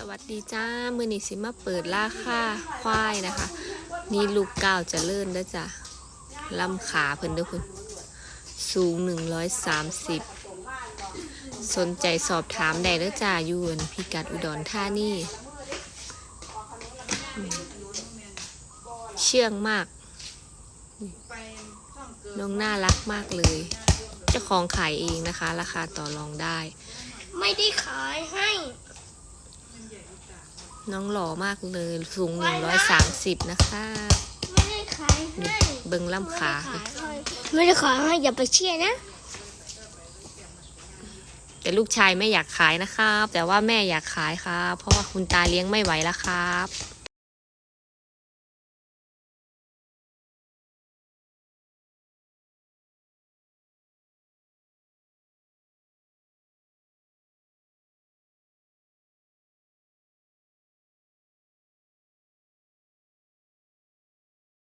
สวัสดีจ้า มือนี้สิมาเปิดราคาควายนะคะ นี่ลูกเก้าวจะเลื่อนเด้อจ้ะลำขาเพิ่นด้อคุณสูง 130 สนใจสอบถามได้เด้อจ้ายูนพิกัดอุดรธานีเชื่องมาก น้องน่ารักมากเลย เจ้าของขายเองนะคะ ราคาต่อรองได้ ไม่ได้ขายให้ น้องหล่อมากเลยสูง 130 นะคะไม่ได้ขายให้เบิงล่ำขาไม่ได้ขายให้อย่าไปเชื่อนะ แต่ลูกชายไม่อยากขายนะครับ แต่ว่าแม่อยากขายครับ เพราะว่าคุณตาเลี้ยงไม่ไหวแล้วครับ